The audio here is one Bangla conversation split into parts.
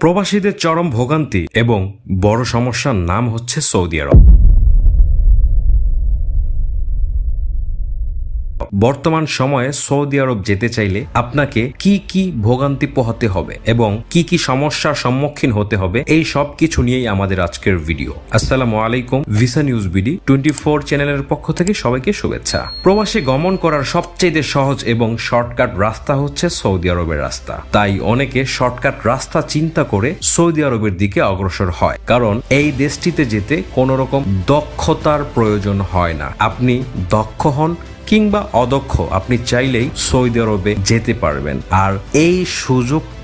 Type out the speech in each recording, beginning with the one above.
প্রবাসীদের চরম ভোগান্তি এবং বড় সমস্যার নাম হচ্ছে সৌদি আরব। বর্তমান সময়ে সৌদি আরব যেতে চাইলে আপনাকে কি কি ভোগান্তি পোহাতে হবে এবং কি কি সমস্যার সম্মুখীন হতে হবে, এই সব কিছু নিয়েই আমাদের আজকের ভিডিও। আসসালামু আলাইকুম, visa news BD twenty four চ্যানেলের পক্ষ থেকে সবাইকে শুভেচ্ছা। প্রবাসে গমন করার সবচেয়ে সহজ এবং শর্টকাট রাস্তা হচ্ছে সৌদি আরবের রাস্তা। তাই অনেকে শর্টকাট রাস্তা চিন্তা করে সৌদি আরবের দিকে অগ্রসর হয়। কারণ এই দেশটিতে যেতে কোনো রকম দক্ষতার প্রয়োজন হয় না। আপনি দক্ষ হন কিংবা অদক্ষ আপনি চাইলেই সৌদি আরবে যেতে পারবেন। আর এই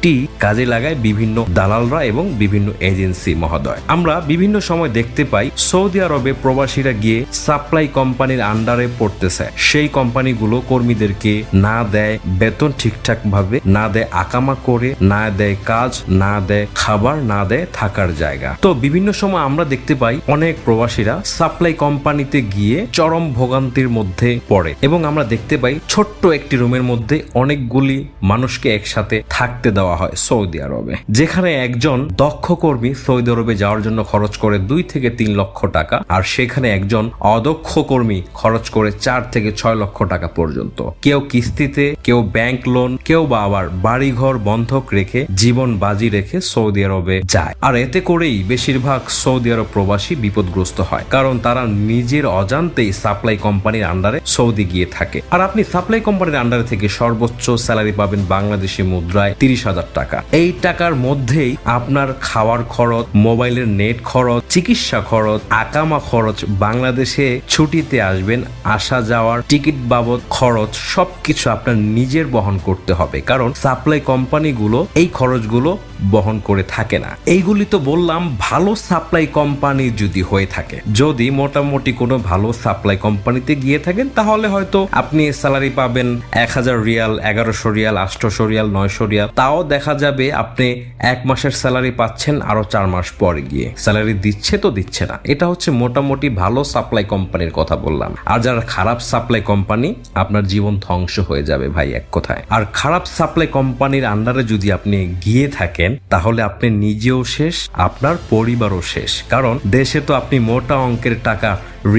সুযোগটি কাজে লাগায় বিভিন্ন দালালরা এবং বিভিন্ন এজেন্সি মহোদয়। আমরা বিভিন্ন সময় দেখতে পাই সৌদি আরবে প্রবাসীরা গিয়ে সাপ্লাই কোম্পানির আন্ডারে পড়তেছে। সেই কোম্পানিগুলো কর্মীদেরকে না দেয় বেতন ঠিকঠাক ভাবে না দেয় আকামা করে, না দেয় কাজ, না দেয় খাবার, না দেয় থাকার জায়গা। তো বিভিন্ন সময় আমরা দেখতে পাই অনেক প্রবাসীরা সাপ্লাই কোম্পানিতে গিয়ে চরম ভোগান্তির মধ্যে পড়ে এবং আমরা দেখতে পাই ছোট্ট একটি রুমের মধ্যে অনেকগুলি মানুষকে একসাথে থাকতে দেওয়া হয় সৌদি আরবে, যেখানে একজন দক্ষ কর্মী সৌদি আরবে যাওয়ার জন্য খরচ করে দুই থেকে তিন লক্ষ টাকা আর সেখানে একজন অদক্ষ কর্মী খরচ করে চার থেকে ছয় লক্ষ টাকা পর্যন্ত। কেউ কিস্তিতে, কেউ ব্যাংক লোন, কেউ বা আবার বাড়িঘর বন্ধক রেখে জীবন বাজি রেখে সৌদি আরবে যায়। আর এতে করেই বেশিরভাগ সৌদি আরব প্রবাসী বিপদগ্রস্ত হয়, কারণ তারা নিজের অজান্তেই সাপ্লাই কোম্পানির আন্ডারে সৌদি গিয়ে থাকে। আর আপনি সাপ্লাই কোম্পানির আন্ডারে থেকে সর্বোচ্চ স্যালারি পাবেন বাংলাদেশি মুদ্রায় তিরিশ হাজার টাকা। এই টাকার মধ্যেই আপনার খাওয়ার খরচ, মোবাইলের নেট খরচ, চিকিৎসা খরচ, আকামা খরচ, বাংলাদেশে ছুটিতে আসবেন, আসা যাওয়ার টিকিট বাবদ খরচ, সবকিছু আপনার নিজের বহন করতে হবে। কারণ সাপ্লাই কোম্পানিগুলো এই খরচগুলো বহন করে থাকে না। এইগুলি তো বললাম, ভালো সাপ্লাই কোম্পানি যদি হয়ে থাকে। যদি মোটামুটি কোনো ভালো সাপ্লাই কোম্পানিতে গিয়ে থাকেন, তাহলে হয়তো আপনি স্যালারি পাবেন এক হাজার রিয়াল, এগারোশো রিয়াল আটশোশো রিয়াল, নয়শো রিয়াল, তাও দেখা যাবে আপনি এক মাসের স্যালারি পাচ্ছেন, আরও চার মাস পরে গিয়ে। স্যালারি দিচ্ছে তো দিচ্ছে না। এটা হচ্ছে মোটামুটি ভালো সাপ্লাই কোম্পানির কথা বললাম। আর যারা খারাপ সাপ্লাই কোম্পানি আপনার জীবন ধ্বংস হয়ে যাবে ভাই এক কথায়। আর খারাপ সাপ্লাই কোম্পানির আন্ডারে যদি আপনি গিয়ে থাকেন, তাহলে আপনি নিজেও শেষ, আপনার পরিবারও শেষ। কারণ দেশে তো আপনি মোটা অঙ্কের টাকা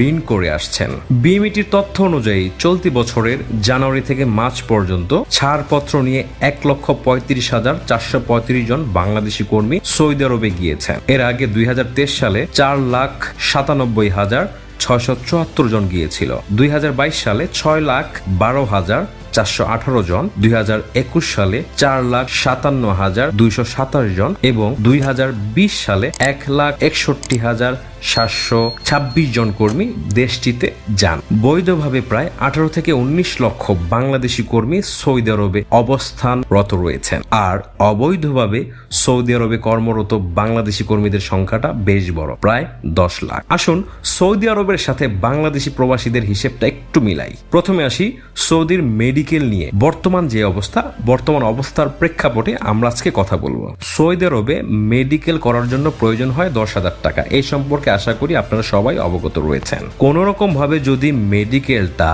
ঋণ করে আসছেন। বিএমইটির তথ্য অনুযায়ী চলতি বছরের জানুয়ারি থেকে মার্চ পর্যন্ত ছাড়পত্র নিয়ে এক লক্ষ পঁয়ত্রিশ হাজার চারশো পঁয়ত্রিশ জন বাংলাদেশি কর্মী সৌদি আরবে গিয়েছেন। এর আগে দুই হাজার তেইশ সালে চার লাখ সাতানব্বই হাজার ছয়শো চুয়াত্তর জন গিয়েছিল। দুই হাজার বাইশ সালে ছয় লাখ বারো হাজার চারশো আঠারো জন। দুই হাজার একুশ সালে চার লাখ সাতান্ন হাজার দুইশো সাতাশ জন। এবং দুই হাজার বিশ সালে এক লাখ একষট্টি হাজার সাতশো ছাব্বিশ জন কর্মী দেশটিতে যান। বৈধভাবে প্রায় আঠারো থেকে উনিশ লক্ষ বাংলাদেশি কর্মী সৌদি আরবে অবস্থানরত রয়েছেন। আর অবৈধভাবে সৌদি আরবে কর্মরত বাংলাদেশি কর্মীদের সংখ্যাটা বেশ বড়, প্রায় দশ লাখ। আসুন, সৌদি আরবের সাথে বাংলাদেশি প্রবাসীদের হিসেবটা একটু মিলাই। প্রথমে আসি সৌদির মেডিকেল নিয়ে। বর্তমান যে অবস্থা, বর্তমান অবস্থার প্রেক্ষাপটে আমরা আজকে কথা বলব। সৌদি আরবে মেডিকেল করার জন্য প্রয়োজন হয় দশ হাজার টাকা। এই সম্পর্কে আশা করি আপনারা সবাই অবগত রয়েছেন। কোন রকম ভাবে যদি মেডিকেলটা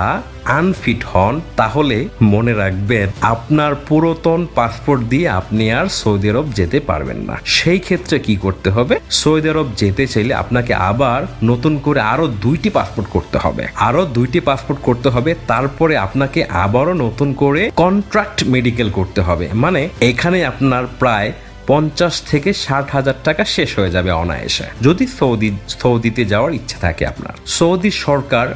আনফিট হন, তাহলে মনে রাখবেন আপনার পুরাতন পাসপোর্ট দিয়ে আপনি আর সৌদি আরব যেতে পারবেন না। সেই ক্ষেত্রে কি করতে হবে? সৌদি আরব যেতে চাইলে আপনাকে আবার নতুন করে আরও দুইটি পাসপোর্ট করতে হবে। আরও দুইটি পাসপোর্ট করতে হবে, তারপরে আপনাকে আবারও নতুন করে কন্ট্রাক্ট মেডিকেল করতে হবে। মানে এখানে আপনার প্রায় পঞ্চাশ থেকে ষাট হাজার টাকা শেষ হয়ে যাবে অনায়াসে। যদি সৌদি, সৌদিতে যাওয়ার ইচ্ছা থাকে আপনার। সৌদি সরকার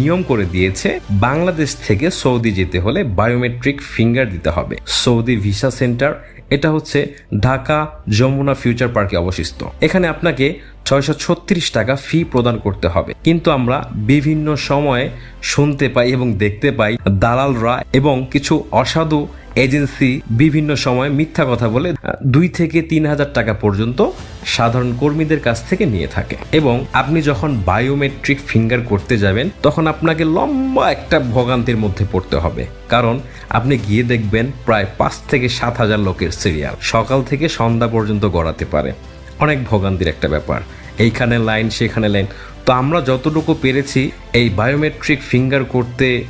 নিয়ম করে দিয়েছে, বাংলাদেশ থেকে সৌদি যেতে হলে বায়োমেট্রিক ফিঙ্গার দিতে হবে। সৌদি ভিসা সেন্টার, এটা হচ্ছে ঢাকা যমুনা ফিউচার পার্কে অবস্থিত। এখানে আপনাকে ছয়শো ছত্রিশ টাকা ফি প্রদান করতে হবে। কিন্তু আমরা বিভিন্ন সময়ে শুনতে পাই এবং দেখতে পাই দালালরা এবং কিছু অসাধু এজেন্সি বিভিন্ন সময় মিথ্যা কথা বলে দুই থেকে তিন হাজার টাকা পর্যন্ত সাধারণ কর্মীদের কাছ থেকে নিয়ে থাকে। এবং আপনি যখন বায়োমেট্রিক ফিঙ্গার করতে যাবেন, তখন আপনাকে লম্বা একটা ভোগান্তির মধ্যে পড়তে হবে। কারণ আপনি গিয়ে দেখবেন প্রায় পাঁচ থেকে সাত হাজার লোকের সিরিয়াল সকাল থেকে সন্ধ্যা পর্যন্ত গড়াতে পারে। অনেক ভোগান্তির একটা ব্যাপার। এইখানে লাইন সেখানে লাইন তো আমরা যতটুকু পেরেছি, এই বায়োমেট্রিক ফিঙ্গার করতে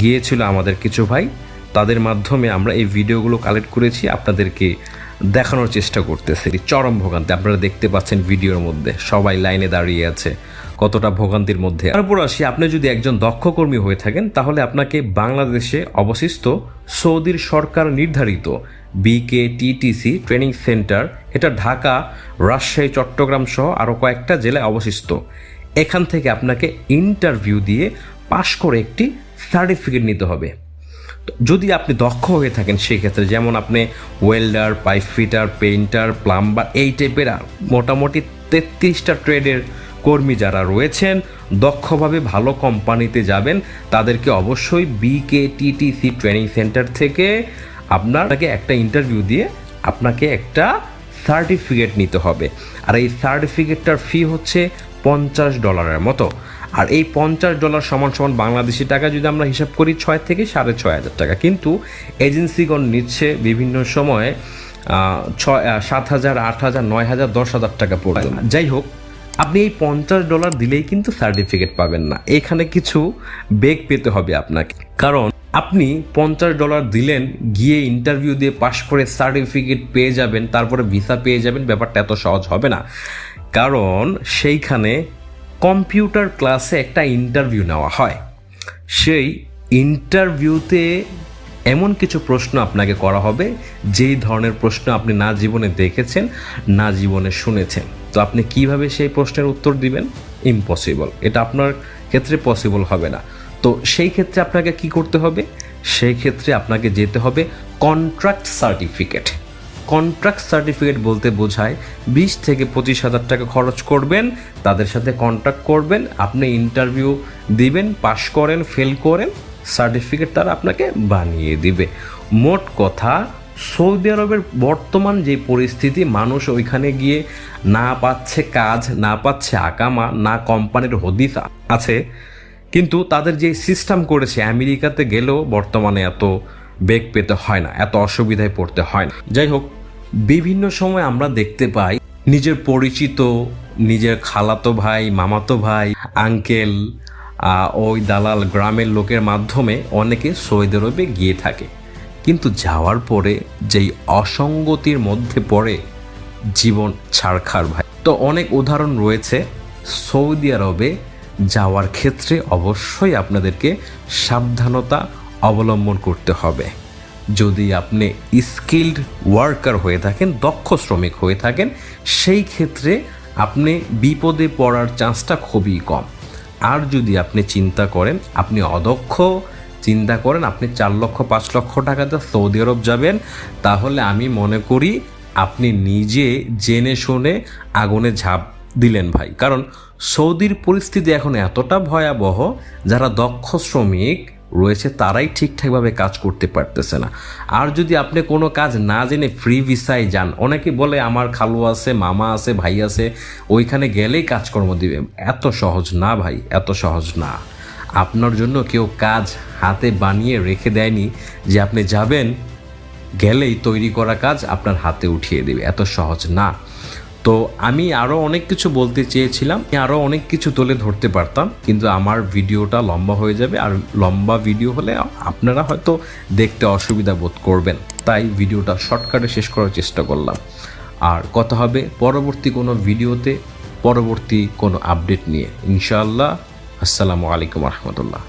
গিয়েছিল আমাদের কিছু ভাই। তাদের মাধ্যমে আমরা এই ভিডিওগুলো কালেক্ট করেছি, আপনাদেরকে দেখানোর চেষ্টা করতেছি। চরম ভোগান্তি, আপনারা দেখতে পাচ্ছেন ভিডিওর মধ্যে, সবাই লাইনে দাঁড়িয়ে আছে, কতটা ভোগান্তির মধ্যে। তারপর আসি, আপনি যদি একজন দক্ষ কর্মী হয়ে থাকেন, তাহলে আপনাকে বাংলাদেশে অবশিষ্ট সৌদির সরকার নির্ধারিত বিকে টিটিসি ট্রেনিং সেন্টার এটা ঢাকা, রাজশাহী, চট্টগ্রাম সহ আরও কয়েকটা জেলায় অবশিষ্ট এখান থেকে আপনাকে ইন্টারভিউ দিয়ে পাশ করে একটি সার্টিফিকেট নিতে হবে। যদি আপনি দক্ষ হয়ে থাকেন সেই ক্ষেত্রে যেমন আপনি welder pipe fitter painter plumber এই টাইপের মোটামুটি তেত্রিশটা ট্রেডের কর্মী যারা রয়েছেন, দক্ষভাবে ভালো কোম্পানিতে যাবেন, তাদেরকে অবশ্যই বিকেটিটিসি ট্রেনিং সেন্টার থেকে আপনাকে একটা ইন্টারভিউ দিয়ে আপনাকে একটা সার্টিফিকেট নিতে হবে। আর এই সার্টিফিকেটটার ফি হচ্ছে পঞ্চাশ ডলারের মতো। আর এই পঞ্চাশ ডলার সমান সমান বাংলাদেশি টাকা যদি আমরা হিসাব করি ছয় থেকে সাড়ে ছয় হাজার টাকা। কিন্তু এজেন্সিগণ নিচ্ছে বিভিন্ন সময়ে ছয় সাত হাজার, আট হাজার, নয় হাজার, দশ হাজার টাকা পর্যন্ত যাই হোক, আপনি এই পঞ্চাশ ডলার দিলেই কিন্তু সার্টিফিকেট পাবেন না। এখানে কিছু বেগ পেতে হবে আপনাকে। কারণ আপনি পঞ্চাশ ডলার দিলেন, গিয়ে ইন্টারভিউ দিয়ে পাশ করে সার্টিফিকেট পেয়ে যাবেন, তারপরে ভিসা পেয়ে যাবেন, ব্যাপারটা এত সহজ হবে না। কারণ সেইখানে কম্পিউটার ক্লাসে একটা ইন্টারভিউ নেওয়া হয়। সেই ইন্টারভিউতে এমন কিছু প্রশ্ন আপনাকে করা হবে, যেই ধরনের প্রশ্ন আপনি না জীবনে দেখেছেন, না জীবনে শুনেছেন। তো আপনি কীভাবে সেই প্রশ্নের উত্তর দিবেন? ইম্পসিবল এটা আপনার ক্ষেত্রে পসিবল হবে না। তো সেই ক্ষেত্রে আপনাকে কি করতে হবে? সেই ক্ষেত্রে আপনাকে যেতে হবে কন্ট্রাক্ট সার্টিফিকেট কন্ট্রাক্ট সার্টিফিকেট বলতে বোঝায় বিশ থেকে পঁচিশ হাজার টাকা খরচ করবেন, তাদের সাথে কন্ট্রাক্ট করবেন, আপনি ইন্টারভিউ দিবেন পাশ করেন ফেল করেন সার্টিফিকেট তারা আপনাকে বানিয়ে দিবে। মোট কথা, সৌদি আরবের বর্তমান যে পরিস্থিতি, মানুষ ওইখানে গিয়ে না পাচ্ছে কাজ, না পাচ্ছে আকামা, না কোম্পানির হদিস আছে, কিন্তু তাদের যে সিস্টেম করেছে, আমেরিকাতে গেলেও বর্তমানে এত বেগ পেতে হয় না, এত অসুবিধায় পড়তে হয় না। যাই হোক, বিভিন্ন সময় আমরা দেখতে পাই নিজের পরিচিত, নিজের খালাতো ভাই, মামাতো ভাই, আঙ্কেল ওই দালাল গ্রামের লোকের মাধ্যমে অনেকে সৌদি আরবে গিয়ে থাকে। কিন্তু যাওয়ার পরে যেই অসঙ্গতির মধ্যে পড়ে জীবন ছাড়খার ভাই। তো অনেক উদাহরণ রয়েছে সৌদি আরবে যাওয়ার ক্ষেত্রে। অবশ্যই আপনাদেরকে সাবধানতা অবলম্বন করতে হবে। যদি আপনি স্কিল্ড ওয়ার্কার হয়ে থাকেন, দক্ষ শ্রমিক হয়ে থাকেন, সেই ক্ষেত্রে আপনি বিপদে পড়ার চান্সটা খুবই কম। আর যদি আপনি চিন্তা করেন, আপনি অদক্ষ, চিন্তা করেন, আপনি চার লক্ষ, পাঁচ লক্ষ টাকাতে সৌদি আরব যাবেন, তাহলে আমি মনে করি আপনি নিজে জেনে শুনে আগুনে ঝাঁপ দিলেন ভাই। কারণ সৌদির পরিস্থিতি এখন এতটা ভয়াবহ, যারা দক্ষ শ্রমিক রয়েছে, তারাই ঠিকঠাকভাবে কাজ করতে পারতেছে না। আর যদি আপনি কোনো কাজ না জেনে ফ্রি ভিসায় যান, অনেকে বলে আমার খালু আছে, মামা আছে, ভাই আছে, ওইখানে গেলেই কাজকর্ম দিবে। এত সহজ না ভাই, এত সহজ না। আপনার জন্য কেউ কাজ হাতে বানিয়ে রেখে দেয়নি যে আপনি যাবেন, গেলেই তৈরি করা কাজ আপনার হাতে উঠিয়ে দেবে। এত সহজ না। তো আমি আরও অনেক কিছু বলতে চেয়েছিলাম আরও অনেক কিছু তুলে ধরতে পারতাম, কিন্তু আমার ভিডিওটা লম্বা হয়ে যাবে, আর লম্বা ভিডিও হলে আপনারা হয়তো দেখতে অসুবিধা বোধ করবেন। তাই ভিডিওটা শর্টকাটে শেষ করার চেষ্টা করলাম। আর কথা হবে পরবর্তী কোনো ভিডিওতে, পরবর্তী কোনো আপডেট নিয়ে। ইনশাআল্লাহ, আসসালামু আলাইকুম রহমতুল্লাহ।